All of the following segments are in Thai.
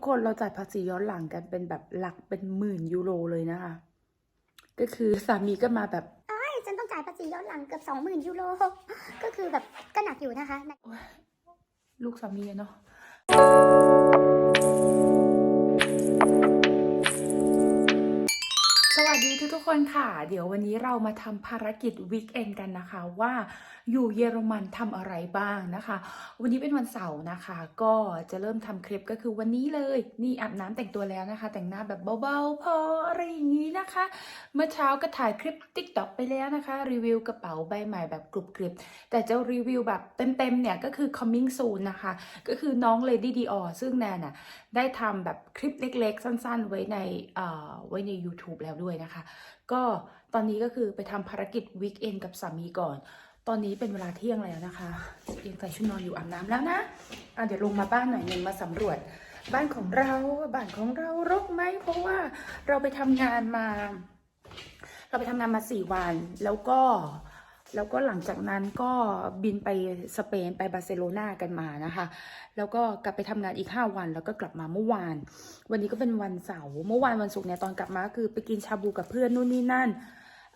กคนเราจ่ายภาษีย้อนหลังกันเป็นแบบหลักเป็นหมื่นยูโรเลยนะคะ ก็คือสามีก็มาแบบใช่ฉันต้องจ่ายภาษีย้อนหลังเกือบสองหมื่นยูโร ก็คือแบบก็หนักอยู่นะคะโอ๊ยลูกสามีอะเนาะสวัสดีทุกๆคนค่ะ เดี๋ยววันนี้เรามาทำภารกิจวีคเอนกันนะคะว่า อยู่เยอรมันทำอะไรบ้างนะคะ วันนี้เป็นวันเสาร์นะคะ ก็จะเริ่มทำคลิปก็คือวันนี้เลย นี่อาบน้ำแต่งตัวแล้วนะคะ แต่งหน้าแบบเบาๆพออะไรอย่างนี้นะคะ เมื่อเช้าก็ถ่ายคลิปติ๊กต็อกไปแล้วนะคะ รีวิวกระเป๋าใบใหม่แบบกรุบกริบ แต่จะรีวิวแบบเต็มๆเนี่ยก็คือ coming soon นะคะ ก็คือน้อง Lady Dior ซึ่งแนนน่ะได้ทำแบบคลิปเล็กๆ สั้นๆ ไว้ในไว้ใน YouTube แล้วด้วยนะคะ ก็ตอนนี้ก็คือไปทำภารกิจวีคเอนกับสามีก่อน ตอนนี้เป็นเวลาเที่ยงแล้วนะคะยังใส่ชุดนอนอยู่อาบน้ำแล้วนะอะเดี๋ยวลงมาบ้านหน่อยนึงมาสำรวจ บ้านของเราบ้านของเรารกไหมเพราะว่าเราไปทำงานมา เราไปทำงานมาสี่วัน แล้วก็แล้วก็หลังจากนั้นก็บินไปสเปนไปบาร์เซโลนากันมานะคะ แล้วก็กลับไปทำงานอีก 5 วัน แล้วก็กลับมาเมื่อวาน วันนี้ก็เป็นวันเสาร์เมื่อวานวันศุกร์เนี่ยตอนกลับมาคือไปกินชาบูกับเพื่อนนู่นนี่นั่น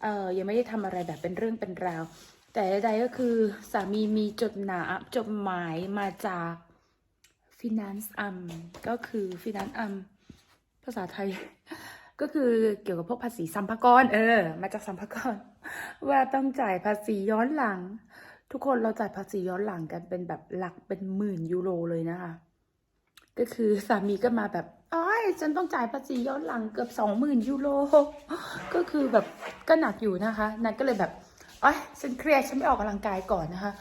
เออยังไม่ได้ทำอะไรแบบเป็นเรื่องเป็นราว แต่ใดๆก็คือสามีมีจดหนาจดหมายมาจาก Finance อัมก็คือ Finance อัมภาษาไทย ก็คือเกี่ยวกับพวกภาษีสัมภากรเออ มาจากสัมภากรว่าต้องจ่ายภาษีย้อนหลัง ทุกคนเราจ่ายภาษีย้อนหลังกันเป็นแบบหลักเป็นหมื่นยูโรเลยนะคะ ก็คือสามีก็มาแบบอ้อยฉันต้องจ่ายภาษีย้อนหลังเกือบสองหมื่นยูโร ก็คือแบบก็หนักอยู่นะคะ นันก็เลยแบบ อ้อยฉันเครียดฉันไม่ออกกำลังกายก่อนนะคะ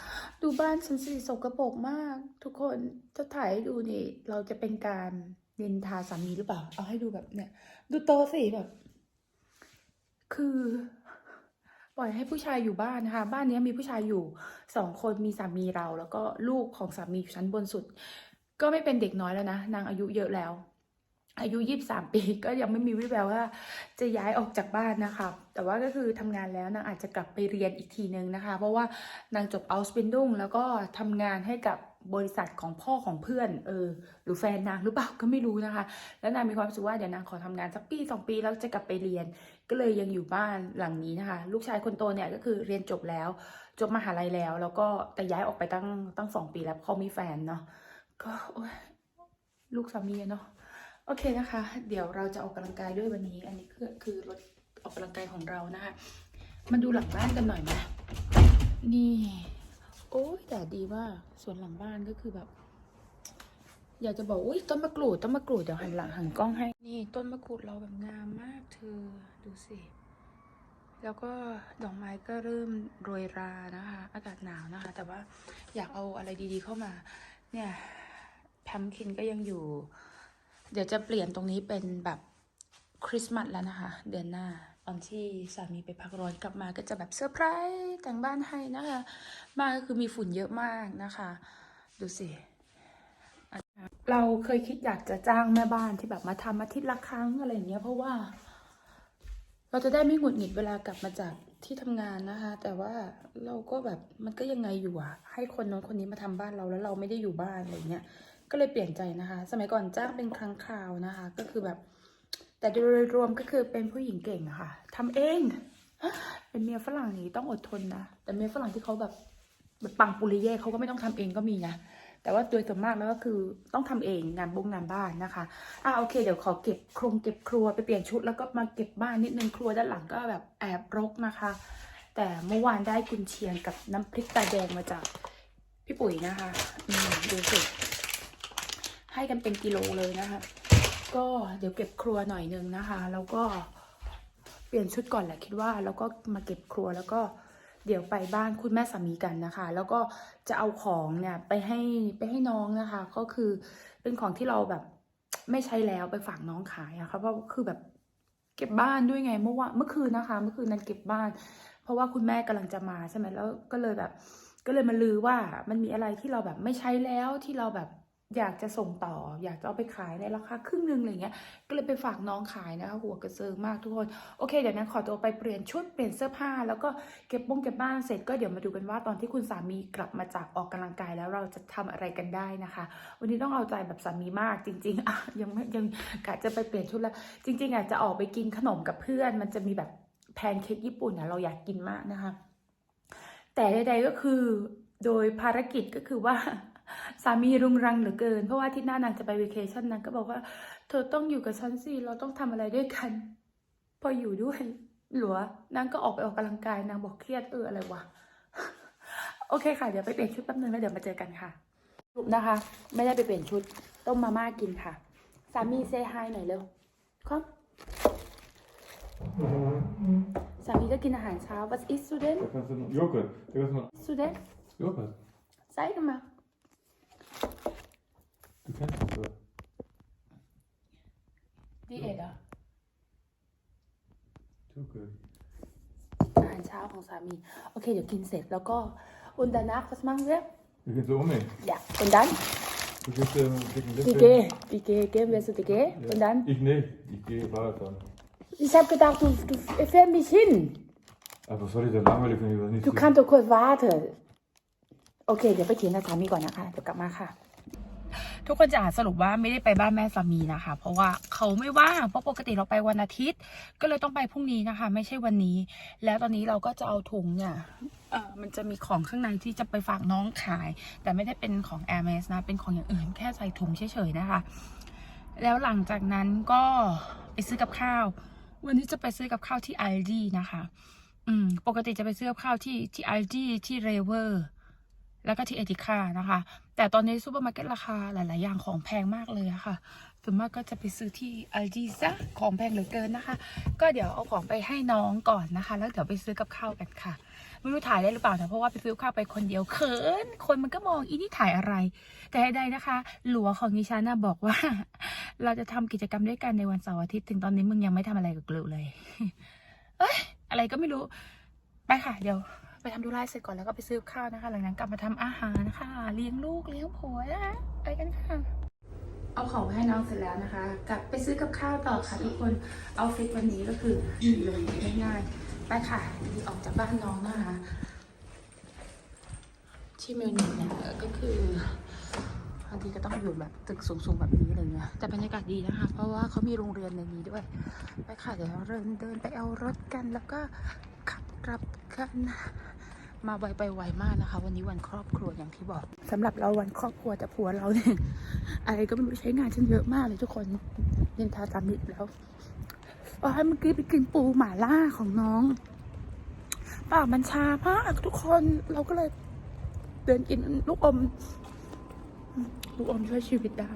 ดูบ้านฉันสิสกปรกมาก ทุกคนจะถ่ายให้ดูนี่เราจะเป็นการนินทาสามีหรือเปล่า เอาให้ดูแบบเนี่ย ดูโตสิแบบ คือ ปล่อยให้ผู้ชายอยู่บ้านนะคะ บ้านนี้มีผู้ชายอยู่สองคนมีสามีเรา แล้วก็ลูกของสามีอยู่ชั้นบนสุด ก็ไม่เป็นเด็กน้อยแล้วนะ นางอายุเยอะแล้ว อายุยี่สิบสามปีก็ยังไม่มีวิแววว่าจะย้ายออกจากบ้านนะคะ แต่ว่าก็คือทำงานแล้วนางอาจจะกลับไปเรียนอีกทีนึงนะคะ เพราะว่านางจบ Ausbildung แล้วก็ทำงานให้กับบริษัทของพ่อของเพื่อน เออ หรือแฟนนางหรือเปล่าก็ไม่รู้นะคะ แล้วนางมีความรู้สึกว่าเดี๋ยวนางขอทำงานสักปีสองปีแล้วจะกลับไปเรียน ก็เลยยังอยู่บ้านหลังนี้นะคะ ลูกชายคนโตเนี่ยก็คือเรียนจบแล้ว จบมหาลัยแล้ว แล้วก็แต่ย้ายออกไปตั้งตั้งสองปีแล้วเขามีแฟนเนาะ ก็โอ๊ยลูกสามีเนาะ โอเคนะคะ เดี๋ยวเราจะออกกำลังกายด้วยวันนี้ อันนี้คือคือรถออกกำลังกายของเรานะคะ มาดูหลังบ้านกันหน่อยไหมนี่ โอ้ยแต่ดีว่าสวนหลังบ้านก็คือแบบ อยากจะบอกอุ้ยต้นมะกรูดต้นมะกรูดเดี๋ยวหันหลังหันกล้องให้ นี่ต้นมะกรูดเราแบบงามมากเธอดูสิแล้วก็ดอกไม้ก็เริ่มโรยรานะคะ อากาศหนาวนะคะ แต่ว่าอยากเอาอะไรดีๆเข้ามา เนี่ยแพมคินก็ยังอยู่ เดี๋ยวจะเปลี่ยนตรงนี้เป็นแบบคริสต์มาสแล้วนะคะ เดือนหน้า ตอนที่สามีไปพักร้อนกลับมาก็จะแบบเซอร์ไพรส์แต่งบ้านให้นะคะบ้านก็คือมีฝุ่นเยอะมากนะคะ ดูสิเราเคยคิดอยากจะจ้างแม่บ้านที่แบบมาทำอาทิตย์ละครั้งอะไรอย่างเงี้ยเพราะว่า เราจะได้ไม่หงุดหงิดเวลากลับมาจากที่ทำงานนะคะ แต่ว่าเราก็แบบมันก็ยังไงอยู่อะให้คนโน้นคนนี้มาทำบ้านเราแล้วเราไม่ได้อยู่บ้านอะไรเงี้ย ก็เลยเปลี่ยนใจนะคะ สมัยก่อนจ้างเป็นครั้งคราวนะคะ ก็คือแบบ แต่โดยรวมก็คือเป็นผู้หญิงเก่งะค่ะทำเอง เป็นเมียฝรั่งนี่ต้องอดทนนะแต่เมียฝรั่งที่เขาแบบแบบปังปุริเย่เขาก็ไม่ต้องทำเองก็มีนะแต่ว่าโดยส่วนมากแล้วก็คือต้องทำเองงานบงงานบ้านนะคะอะโอเคเดี๋ยวขอเก็บโครงเก็บครัวไปเปลี่ยนชุดแล้วก็มาเก็บบ้านนิดนึงครัวด้านหลังก็แบบแอบรกนะคะ แต่เมื่อวานได้กุนเชียงกับน้ำพริกตาแดงมาจากพี่ปุ๋ยนะคะ อืมดูสิ ให้กันเป็นกิโลเลยนะคะ ก็เดี๋ยวเก็บครัวหน่อยนึงนะคะ แล้วก็เปลี่ยนชุดก่อนแหละคิดว่า แล้วก็มาเก็บครัวแล้วก็เดี๋ยวไปบ้านคุณแม่สามีกันนะคะ แล้วก็จะเอาของเนี่ยไปให้ไปให้น้องนะคะ ก็คือเป็นของที่เราแบบไม่ใช้แล้วไปฝากน้องขายอะค่ะเพราะคือแบบเก็บบ้านด้วยไงเมื่อวานเมื่อคืนนะคะ เมื่อคืนนั้นเก็บบ้าน เพราะว่าคุณแม่กำลังจะมาใช่ไหมแล้วก็เลยแบบ ก็เลยมาลือว่ามันมีอะไรที่เราแบบไม่ใช้แล้วที่เราแบบ อยากจะส่งต่อ อยากจะเอาไปขายในราคาครึ่งหนึ่งอะไรเงี้ย ก็เลยไปฝากน้องขายนะคะ หัวกระเซิงมากทุกคน โอเค เดี๋ยวนั้นขอตัวไปเปลี่ยนชุด เปลี่ยนเสื้อผ้า แล้วก็เก็บบ้งเก็บบ้านเสร็จก็เดี๋ยวมาดูกันว่าตอนที่คุณสามีกลับมาจากออกกำลังกายแล้วเราจะทำอะไรกันได้นะคะ วันนี้ต้องเอาใจแบบสามีมากจริง ๆอะยังไม่ยังกะจะไปเปลี่ยนชุดแล้วจริง ๆอะจะออกไปกินขนมกับเพื่อน มันจะมีแบบแพนเค้กญี่ปุ่นอะเราอยากกินมากนะคะ แต่ใดๆก็คือโดยภารกิจก็คือว่า สามีรุงรังเหลือเกิน เพราะว่าอาที่หน้านางจะไปวีเคชั่นนางก็บอกว่า เธอต้องอยู่กับฉันสิ เราต้องทำอะไรด้วยกัน พออยู่ด้วย หลัวนางก็ออกไปออกกำลังกายนางบอกเครียดเอออะไรวะ โอเคค่ะ เดี๋ยวไปเปลี่ยนชุดแป๊บนึงแล้วเดี๋ยวมาเจอกันค่ะสรุปนะคะ ไม่ได้ไปเปลี่ยนชุด ต้มมาม่ากินค่ะ สามีเซฮายหน่อยเร็วครับสามีก็กินอาหารเช้า What is student Da kannst du noch Joghurt. Da kannst du noch student Joghurt. ใส่กันมา Du kennst das doch. ดีเอ็ดอะ Joghurt. อาหารเช้าของสามี โอเค เดี๋ยวกินเสร็จแล้วก็อุนดานักพัสมังเรียบ Du gehst so um mich. อย่าอุนดัน Du gehst ähm, gegen ดีเกดีเกเกมเวสดีเกอุนดัน Ich nicht. Ich gehe Fahrradfahren. Ich habe gedacht, du, du fährst mich hin. Aber was soll ich denn langweilig, wenn ich was nicht Du kannst doch kurz warten. โอเค เดี๋ยวไปเถียงกับสามีก่อนนะคะ เดี๋ยวกลับมาค่ะ ทุกคนจะอานสรุปว่าไม่ได้ไปบ้านแม่สามีนะคะ เพราะว่าเขาไม่ว่างเพราะปกติเราไปวันอาทิตย์ ก็เลยต้องไปพรุ่งนี้นะคะ ไม่ใช่วันนี้ แล้วตอนนี้เราก็จะเอาถุงเนี่ยเออมันจะมีของข้างในที่จะไปฝากน้องขาย แต่ไม่ได้เป็นของ a i r m e s นะ เป็นของอย่างอื่นแค่ใส่ถุงเฉยๆนะคะ แล้วหลังจากนั้นก็ไปซื้อกับข้าว วันนี้จะไปซื้อกับข้าวที่ Aldi นะคะ อืม ปกติจะไปซื้อกับข้าวที่ที่ Aldi ที่ r e v e r แล้วก็ที่เอติคานะคะ แต่ตอนนี้ซูเปอร์มาร์เก็ตราคาหลาย ๆ อย่างของแพงมากเลยอะค่ะส่วนมากก็จะไปซื้อที่ Aldi ซะของแพงเหลือเกินนะคะ ก็เดี๋ยวเอาของไปให้น้องก่อนนะคะ แล้วเดี๋ยวไปซื้อกับข้าวกันค่ะ ไม่รู้ถ่ายได้หรือเปล่านะเพราะว่าไปซื้อข้าวไปคนเดียวเขิน คนมันก็มองอีนี่ถ่ายอะไร แต่ใดๆนะคะ หลัวของดิฉันน่ะบอกว่า เราจะทำกิจกรรมด้วยกันในวันเสาร์อาทิตย์ถึงตอนนี้มึงยังไม่ทำอะไรกับกลูเลยเอ้ยอะไรก็ไม่รู้ ไปค่ะเดี๋ยว ไปทำธุระเสร็จก่อนแล้วก็ไปซื้อข้าวนะคะ หลังนั้นกลับมาทำอาหารค่ะเลี้ยงลูกเลี้ยงผัวนะคะไปกันค่ะ เอาของไปให้น้องเสร็จแล้วนะคะ กลับไปซื้อกับข้าวต่อค่ะทุกคนเอาฟิตวันนี้ก็คือนี่เลยง่ายๆไปค่ะออกจากบ้านน้องนะคะที่เมลนิกเนี่ยก็คือบางทีก็ต้องอยู่แบบตึกสูงๆแบบนี้อะไรเงี้ยแต่บรรยากาศดีนะคะ เพราะว่าเขามีโรงเรียนในนี้ด้วย ไปค่ะเดี๋ยวเราเดินเดินไปเอารถกันแล้วก็ขับกลับกัน มาไวไปไวมากนะคะ วันนี้วันครอบครัวอย่างที่บอกสำหรับเราวันครอบครัวแต่ผัวเราเนี่ยอะไรก็ไม่รู้ใช้งานฉันเยอะมากเลยทุกคนเรียนทาตามิดแล้วอ๋อเมื่อกี้ไปกินปูหม่าล่าของน้องปากมันชามากทุกคนเราก็เลยเดินกินลูกอม ลูกอมช่วยชีวิตได้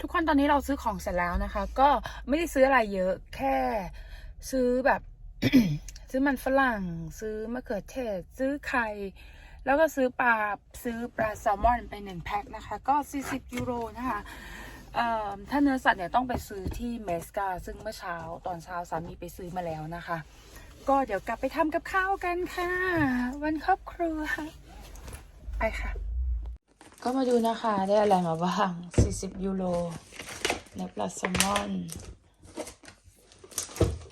ทุกคนตอนนี้เราซื้อของเสร็จแล้วนะคะ ก็ไม่ได้ซื้ออะไรเยอะแค่ซื้อแบบ ซื้อมันฝรั่ง ซื้อมะเขือเทศ ซื้อไข่ แล้วก็ซื้อปลา ซื้อปลาแซลมอนไปหนึ่งแพ็คนะคะ ก็ 40 ยูโรนะคะถ้าเนื้อสัตว์เนี่ยต้องไปซื้อที่เมสกา ซึ่งเมื่อเช้าตอนเช้าสามีไปซื้อมาแล้วนะคะ ก็เดี๋ยวกลับไปทำกับข้าวกันค่ะ วันครอบครัว ไปค่ะ ก็มาดูนะคะได้อะไรมาบ้าง 40 ยูโรเนื้อปลาแซลมอน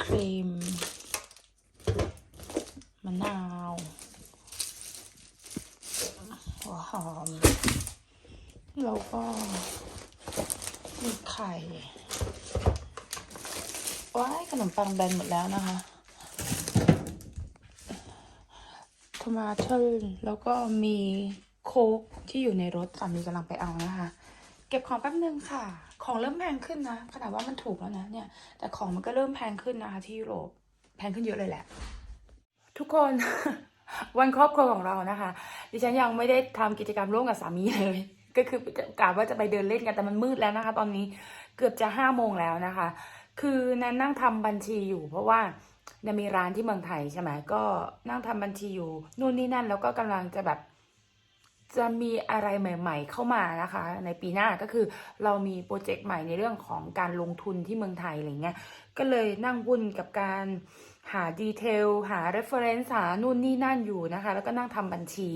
ครีม มะนาวหัวหอม แล้วก็มีไข่ว้ายขนมปังแบนหมดแล้วนะคะทมาเทลแล้วก็มีโค้กที่อยู่ในรถสามีกำลังไปเอานะคะ เก็บของแป๊บนึงค่ะ ของเริ่มแพงขึ้นนะ ขนาดว่ามันถูกแล้วนะเนี่ย แต่ของมันก็เริ่มแพงขึ้นนะคะ ที่ยุโรปแพงขึ้นเยอะเลยแหละ ทุกคน วันครอบครัวของเรานะคะ ดิฉันยังไม่ได้ทำกิจกรรมร่วมกับสามีเลย ก็คือกะว่าจะไปเดินเล่นกันแต่มันมืดแล้วนะคะ ตอนนี้เกือบจะห้าโมงแล้วนะคะ คือแนนนั่งทำบัญชีอยู่ เพราะว่าแนนมีร้านที่เมืองไทยใช่ไหมก็นั่งทำบัญชีอยู่นู่นนี่นั่นแล้วก็กำลังจะแบบจะมีอะไรใหม่ ๆ เข้ามานะคะ ในปีหน้าก็คือเรามีโปรเจกต์ใหม่ในเรื่องของการลงทุนที่เมืองไทยอะไรเงี้ยก็เลยนั่งวุ่นกับการ หาดีเทลหา reference หานู่นนี่นั่นอยู่นะคะ แล้วก็นั่งทำบัญชี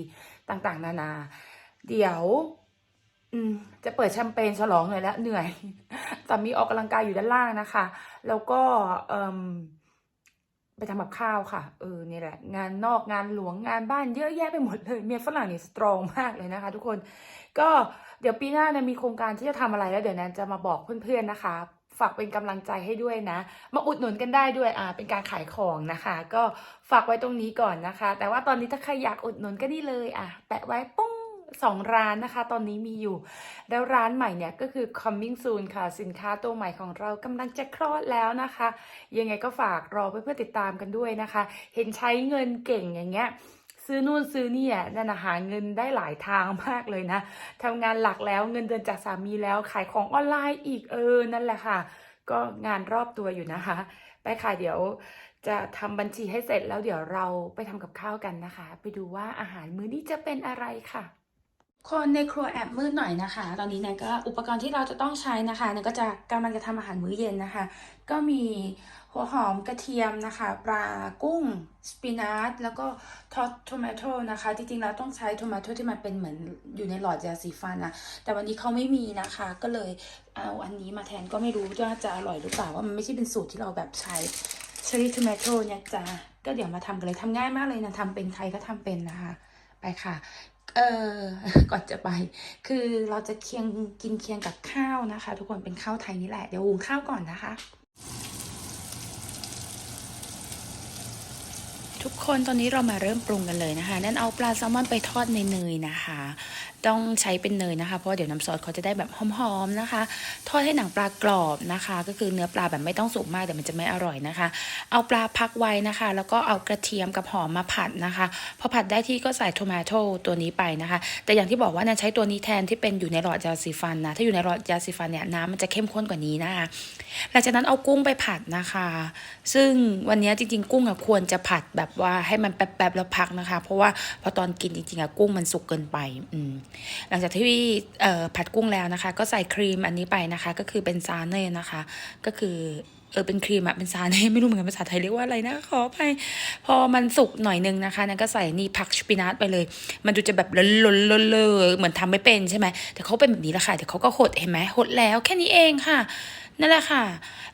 ต่างๆ นานา เดี๋ยว อืม จะเปิดแชมเปญฉลองหน่อยแล้วเหนื่อยสามีออกกำลังกายอยู่ด้านล่างนะคะ แล้วก็เอ่มไปทำกับข้าวค่ะ เออนี่แหละ งานนอกงานหลวงงานบ้านเยอะแยะไปหมดเลย เมียฝรั่งนี่สตรองมากเลยนะคะ ทุกคน ก็เดี๋ยวปีหน้าเนี่ยมีโครงการที่จะทำอะไรแล้ว เดี๋ยวแนนจะมาบอกเพื่อนๆนะคะ ฝากเป็นกำลังใจให้ด้วยนะ มาอุดหนุนกันได้ด้วยอ่าเป็นการขายของนะคะ ก็ฝากไว้ตรงนี้ก่อนนะคะ แต่ว่าตอนนี้ถ้าใครอยากอุดหนุนก็นี่เลยอะแปะไว้ปุ้งสองร้านนะคะ ตอนนี้มีอยู่ แล้วร้านใหม่เนี่ยก็คือ coming soon ค่ะ สินค้าตัวใหม่ของเรากำลังจะคลอดแล้วนะคะ ยังไงก็ฝากรอเพื่อนๆติดตามกันด้วยนะคะ เห็นใช้เงินเก่งอย่างเงี้ย ซื้อนู่นซื้อนี่อะนั่นนะหาเงินได้หลายทางมากเลยนะทำงานหลักแล้วเงินเดือนจากสามีแล้วขายของออนไลน์อีกเออนั่นแหละค่ะ ก็งานรอบตัวอยู่นะคะ ไปค่ะเดี๋ยวจะทำบัญชีให้เสร็จแล้วเดี๋ยวเราไปทำกับข้าวกันนะคะ ไปดูว่าอาหารมื้อนี้จะเป็นอะไรค่ะ คนในครัวแอบมืดหน่อยนะคะ ตอนนี้เนี่ยก็อุปกรณ์ที่เราจะต้องใช้นะคะเนี่ยก็จะกำลังจะทำอาหารมื้อเย็นนะคะ ก็มี หัวหอมกระเทียมนะคะ ปลากุ้ง สปินัชแล้วก็ทอดโทมาโตนะคะ จริงๆเราต้องใช้โทมาโตที่มันเป็นเหมือนอยู่ในหลอดยาสีฟันนะแต่วันนี้เขาไม่มีนะคะ ก็เลยเอาอันนี้มาแทนก็ไม่รู้ว่าจะอร่อยหรือเปล่าว่ามันไม่ใช่เป็นสูตรที่เราแบบใช้เชอรี่โทมาโตเนี่ยจ้ะก็เดี๋ยวมาทำกันเลยทำง่ายมากเลยนะทำเป็นใครก็ทำเป็นนะคะ ไปค่ะเออก่อนจะไป คือเราจะเคียงกินเคียงกับข้าวนะคะ ทุกคนเป็นข้าวไทยนี่แหละ เดี๋ยวหุงข้าวก่อนนะคะ ทุกคนตอนนี้เรามาเริ่มปรุงกันเลยนะคะ นั่นเอาปลาแซลมอนไปทอดในเนยนะคะ ต้องใช้เป็นเนยนะคะ เพราะาเดี๋ยวน้ำซอสเขาจะได้แบบหอมๆนะคะ ทอดให้หนังปลากรอบนะคะ ก็คือเนื้อปลาแบบไม่ต้องสุกมากเดี๋ยวมันจะไม่อร่อยนะคะ เอาปลาพักไว้นะคะ แล้วก็เอากระเทียมกับหอมมาผัดนะคะ พอผัดได้ที่ก็ใส่โทมาโตตัวนี้ไปนะคะ แต่อย่างที่บอกว่าแนนใช้ตัวนี้แทนที่เป็นอยู่ในหลอดยาสีฟันนะ ถ้าอยู่ในหลอดยาสีฟันเนี่ยน้ำมันจะเข้มข้นกว่านี้นะคะ หลังจากนั้นเอากุ้งไปผัดนะคะ ซึ่งวันนี้จริงๆ กุ้งอะควรจะผัดแบบว่าให้มันแป๊บๆแล้วพักนะคะ เพราะว่าพอตอนกินจริงๆอะกุ้งมันสุกเกินไปอืมหลังจากที่ผัดกุ้งแล้วนะคะ ก็ใส่ครีมอันนี้ไปนะคะ ก็คือเป็นซาเน่นะคะ ก็คือเออเป็นครีมอะเป็นซาเน่ไม่รู้เหมือนกันภาษาไทยเรียกว่าอะไรนะขอไปพอมันสุกหน่อยนึงนะคะนั่นก็ใส่นี่ผักสปินัทไปเลย มันดูจะแบบล้นๆๆๆเลยเหมือนทำไม่เป็นใช่ไหมแต่เขาเป็นแบบนี้แหละค่ะเดี๋ยวเขาก็หดเห็นไหมหดแล้วแค่นี้เองค่ะ นั่นแหละค่ะ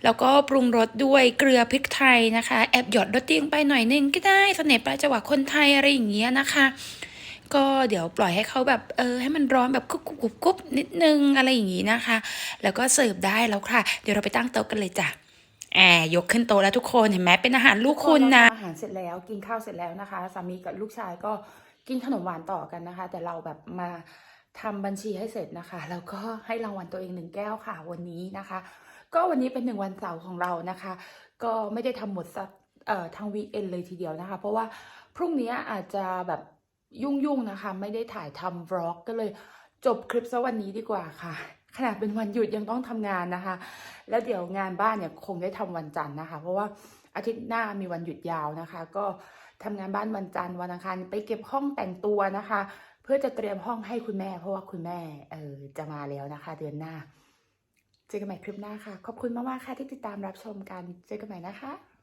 แล้วก็ปรุงรสด้วยเกลือพริกไทยนะคะ แอบหยอดรสดีลงไปหน่อยนึงก็ได้เสน่ห์ปลายจังหวะคนไทยอะไรอย่างเงี้ยนะคะ ก็เดี๋ยวปล่อยให้เขาแบบเออให้มันร้อนแบบกุบกุบกุบกุบนิดนึงอะไรอย่างงี้นะคะ แล้วก็เสิร์ฟได้แล้วค่ะ เดี๋ยวเราไปตั้งโต๊ะกันเลยจ้ะแอบยกขึ้นโต๊ะแล้วทุกคนเห็นไหมเป็นอาหารลูกคุณนะอาหารเสร็จแล้วกินข้าวเสร็จแล้วนะคะสามีกับลูกชายก็กินขนมหวานต่อกันนะคะ แต่เราแบบมาทำบัญชีให้เสร็จนะคะ แล้วก็ให้รางวัลตัวเองหนึ่งแก้วค่ะวันนี้นะคะ ก็วันนี้เป็นหนึ่งวันเสาร์ของเรานะคะ ก็ไม่ได้ทำหมดสักทางวีเอ็นเลยทีเดียวนะคะ เพราะว่าพรุ่งนี้อาจจะแบบยุ่งๆนะคะ ไม่ได้ถ่ายทำวล็อกก็เลยจบคลิปซะวันนี้ดีกว่าค่ะขนาดเป็นวันหยุดยังต้องทำงานนะคะ แล้วเดี๋ยวงานบ้านเนี่ยคงได้ทำวันจันทร์นะคะ เพราะว่าอาทิตย์หน้ามีวันหยุดยาวนะคะ ก็ทำงานบ้านวันจันทร์วันอังคารไปเก็บห้องแต่งตัวนะคะ เพื่อจะเตรียมห้องให้คุณแม่ เพราะว่าคุณแม่เออจะมาแล้วนะคะ เดือนหน้า เจอกันใหม่คลิปหน้าค่ะ ขอบคุณมากๆค่ะที่ติดตามรับชมกัน เจอกันใหม่นะคะ